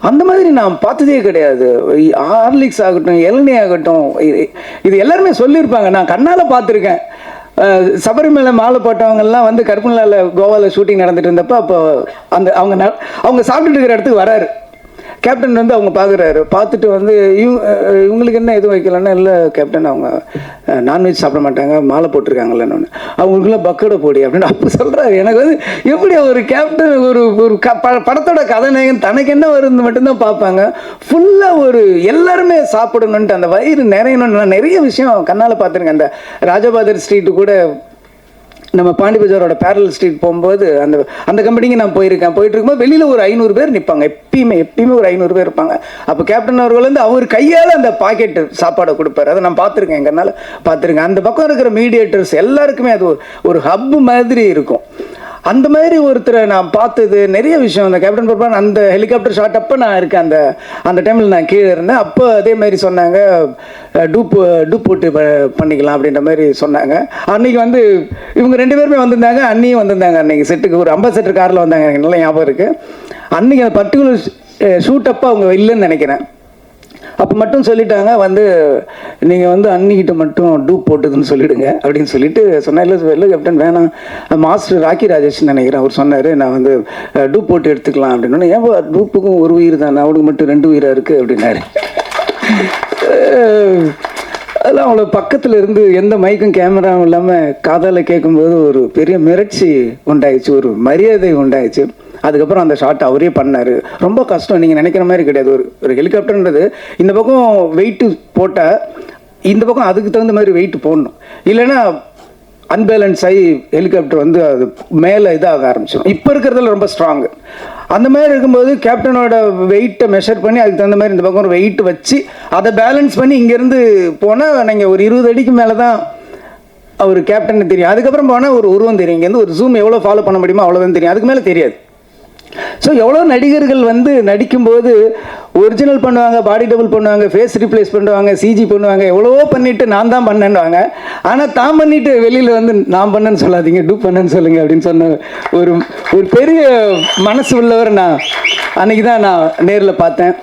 அந்த மாதிரி நான் பார்த்ததே கிடையாது. ஹார்லிக்ஸ் ஆகட்டும் இளநீ ஆகட்டும் இது- இது எல்லாருமே சொல்லியிருப்பாங்க. நான் கண்ணால் பார்த்துருக்கேன். சபரிமலை மாலை போட்டவங்கெல்லாம் வந்து கருப்பநிலால கோவாவில் ஷூட்டிங் நடந்துட்டு இருந்தப்போ அப்போ அந்த அவங்க ந- அவங்க சாப்பிட்டுட்டு இருக்கிற இடத்துக்கு வராரு. கேப்டன் வந்து அவங்க பார்க்குறாரு பார்த்துட்டு வந்து இவங்க இவங்களுக்கு என்ன எதுவும் வைக்கலன்னா இல்லை கேப்டன் அவங்க நான்வெஜ் சாப்பிட மாட்டாங்க மாலை போட்டிருக்காங்களேன்னு ஒன்று அவங்களுக்குலாம் பக்கோட போடி அப்படின்னு அப்போ சொல்கிறாரு எனக்கு வந்து எப்படி ஒரு கேப்டன் ஒரு ஒரு க ப- படத்தோட கதாநாயகன் தனக்கு என்ன வருது மட்டும்தான் பார்ப்பாங்க. ஃபுல்லாக ஒரு எல்லாருமே சாப்பிடணுன்ட்டு அந்த வயிறு நிறையணும்னு நான் நிறைய விஷயம் கண்ணால் பார்த்துருக்கேன். அந்த ராஜபாதர் ஸ்ட்ரீட்டு கூட நம்ம பாண்டி பஜாரோட பேரல் ஸ்ட்ரீட் போகும்போது அந்த அந்த கம்பெனிக்கு நான் போயிருக்கேன். போயிட்டு இருக்கும்போது வெளியில் ஒரு ஐநூறு பேர் நிற்பாங்க எப்பயுமே எப்பயுமே ஒரு ஐநூறு பேர் இருப்பாங்க. அப்போ கேப்டன் அவர்கள் வந்து அவர் கையால் அந்த பாக்கெட்டு சாப்பாடை கொடுப்பாரு. அதை நான் பார்த்துருக்கேன் எங்கனால. பார்த்துருக்கேன். அந்த பக்கம் இருக்கிற மீடியேட்டர்ஸ் எல்லாருக்குமே அது ஒரு ஒரு ஹப் மாதிரி இருக்கும். அந்த மாதிரி ஒருத்தரை நான் பார்த்தது நிறைய விஷயம். அந்த கேப்டன் பர்பான் அந்த ஹெலிகாப்டர் ஷாட் அப்போ நான் இருக்கேன். அந்த அந்த டைமில் நான் கீழே இருந்தேன். அப்போ அதே மாதிரி சொன்னாங்க டூப் டூப் போட்டு ப- பண்ணிக்கலாம் அப்படின்ற மாதிரி சொன்னாங்க. அன்னைக்கு வந்து இவங்க ரெண்டு பேருமே வந்திருந்தாங்க. அண்ணியும் வந்திருந்தாங்க அன்னைக்கு செட்டுக்கு ஒரு அம்பாசடர் காரில் வந்தாங்க. எனக்கு நல்லா ஞாபகம் இருக்குது அன்னைக்கு அந்த பர்டிகுலர் ஷூட் அப்போ அவங்க இல்லைன்னு நினைக்கிறேன். அப்போ மட்டும் சொல்லிட்டாங்க வந்து நீங்கள் வந்து அன்னிக்கிட்ட மட்டும் டூப் போட்டுதுன்னு சொல்லிடுங்க அப்படின்னு சொல்லிட்டு சொன்னேன் இல்லை இல்லை கேப்டன் வேணாம். மாஸ்டர் ராக்கி ராஜேஷ் நினைக்கிறேன் அவர் சொன்னார் நான் வந்து டூப் போட்டு எடுத்துக்கலாம் அப்படின்னு ஏன் டூப்புக்கும் ஒரு உயிர் தானே அவனுக்கு மட்டும் ரெண்டு உயிராக இருக்குது அப்படின்னாரு. அதெல்லாம் அவ்வளோ பக்கத்தில் இருந்து எந்த மைக்கும் கேமராவும் இல்லாமல் காதால் கேட்கும்போது ஒரு பெரிய மிரட்சி உண்டாயிடுச்சு ஒரு மரியாதை உண்டாயிடுச்சு. அதுக்கப்புறம் அந்த ஷாட் அவரே பண்ணார். ரொம்ப கஷ்டம். நீங்கள் நினைக்கிற மாதிரி கிடையாது. ஒரு ஒரு ஹெலிகாப்டர்ன்றது இந்த பக்கம் வெயிட்டு போட்டால் இந்த பக்கம் அதுக்கு தகுந்த மாதிரி வெயிட் போடணும். இல்லைன்னா அன்பேலன்ஸ் ஆகி ஹெலிகாப்டர் வந்து அது மேலே இதாக ஆரம்பிச்சிடும் இப்போ இருக்கிறதுல ரொம்ப ஸ்ட்ராங்கு அந்த மாதிரி இருக்கும்போது கேப்டனோட வெயிட்டை மெஷர் பண்ணி அதுக்கு தகுந்த மாதிரி இந்த பக்கம் ஒரு வெயிட் வச்சு அதை பேலன்ஸ் பண்ணி இங்கேருந்து போனால் நீங்கள் ஒரு இருபது அடிக்கு மேலே தான் அவர் கேப்டன் தெரியும். அதுக்கப்புறம் போனால் ஒரு உருவம் தெரியும். இங்கேருந்து ஒரு ஜூம் எவ்வளோ ஃபாலோ பண்ண முடியுமோ அவ்வளோதான் தெரியும். அதுக்கு மேலே தெரியாது. ஸோ எவ்வளோ நடிகர்கள் வந்து நடிக்கும்போது ஒரிஜினல் பண்ணுவாங்க பாடி டபுள் பண்ணுவாங்க ஃபேஸ் ரிப்ளேஸ் பண்ணுவாங்க சிஜி பண்ணுவாங்க எவ்வளவோ பண்ணிட்டு நான் தான் பண்ணேன்னுவாங்க. ஆனால் தான் பண்ணிட்டு வெளியில் வந்து நான் பண்ணேன்னு சொல்லாதீங்க டூ பண்ணேன்னு சொல்லுங்க அப்படின்னு சொன்ன ஒரு ஒரு பெரிய மனசு உள்ளவர் நான் அன்னைக்கு தான் நான் நேரில் பார்த்தேன்.